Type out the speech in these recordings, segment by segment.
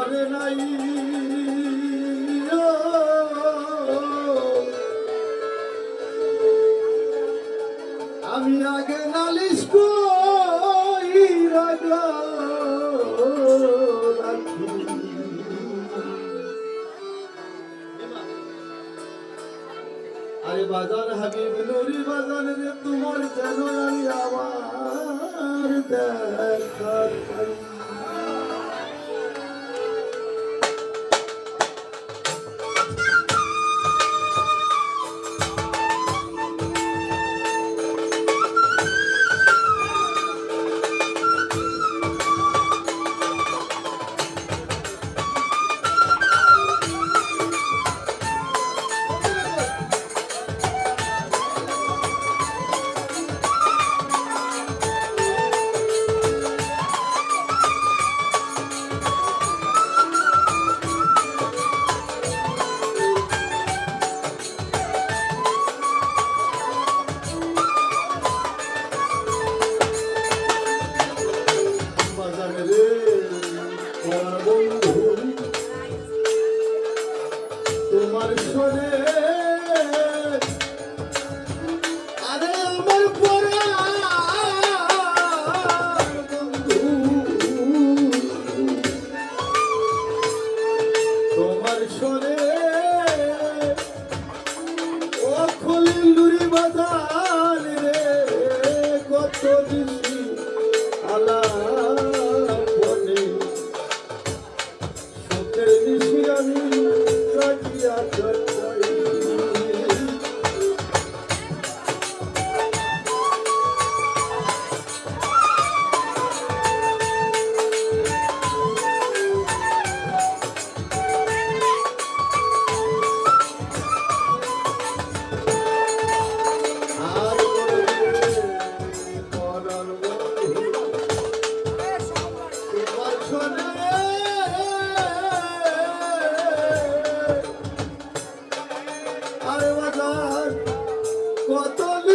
ভরে নাই। আমি আগে নালিশ আরে বাজার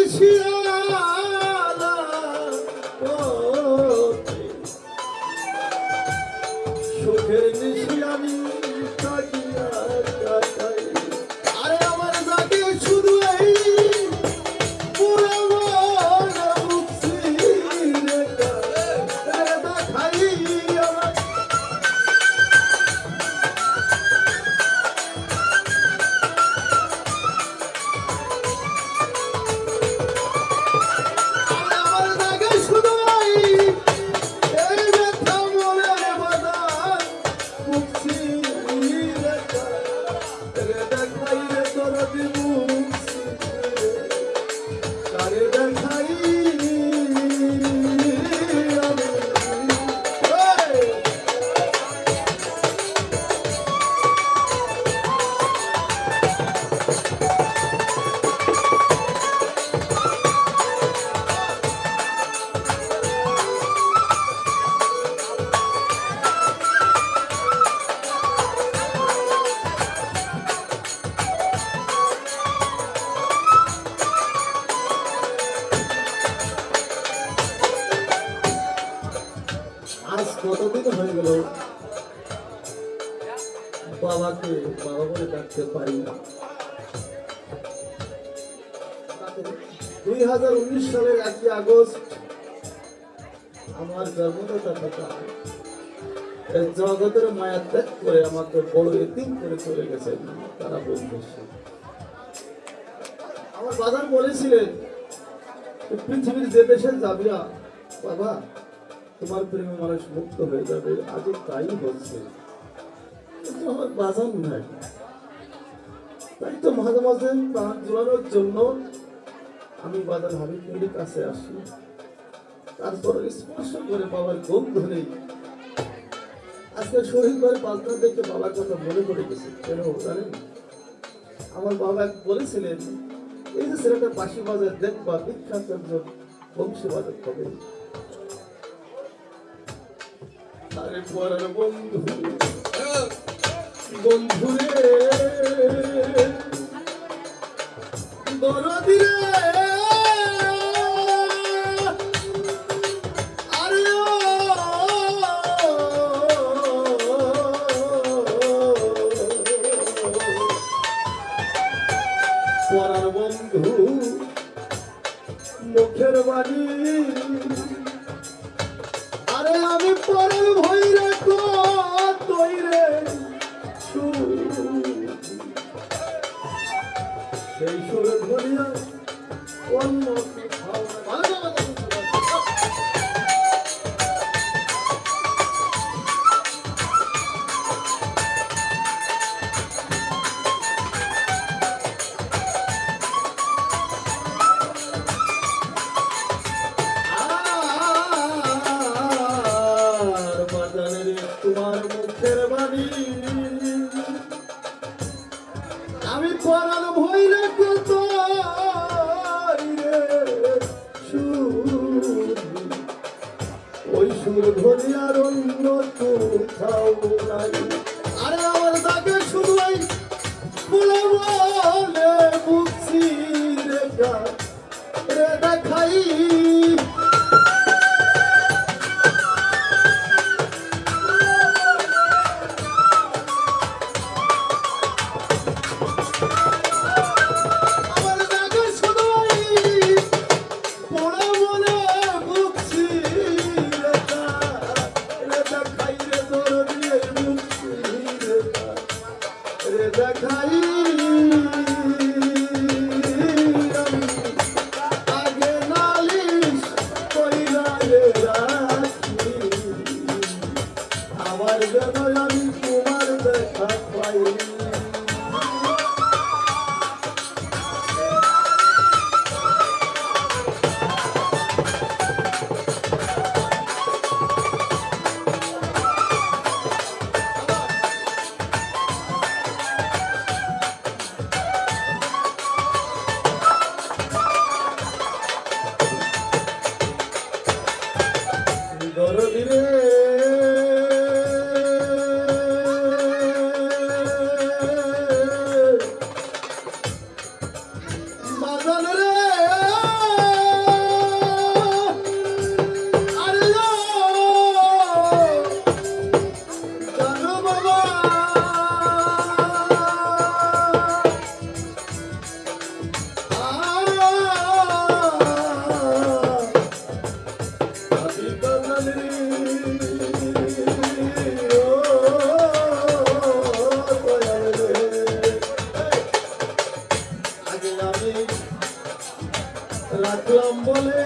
কত হয়ে গেল। বাবাকে বাবা বলে ডাকতে পারি না। দুই হাজার উনিশ সালের একই আগস্ট আমার জন্মদাতা এই জগতের মায়া ত্যাগ করে আমাকে বড় এতিম করে চলে গেছেন তারা বন্ধু আমার বাজার বলেছিলেন পৃথিবীর যে দেশে যাবি না, বাবা তোমার প্রেমে মানুষ মুক্ত হয়ে যাবে আজ তাই হচ্ছে। আমার নাই। তাই তো মাঝে মাঝে প্রাণ জোড়ানোর জন্য আমি বাজার কাছে আসি। তারপর স্পর্শ করে বাবার আজকে দেখে বাবার কথা মনে পড়ে গেছে। কেন জানেন? আমার বাবা বলেছিলেন, এই যে ছেলেটা পাশি বাজার দেখবা, বিখ্যাত একজন বংশী বাজার আরে পরার বন্ধু। বন্ধু রে দরদি পরার বন্ধু মুখের বাড়ি আরে আমি পরের ভৈরা তৈরে খাও নাই no no রাখলাম বলে।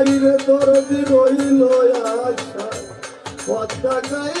পদ্মা তোর রইল আশা। পদ্মা কাই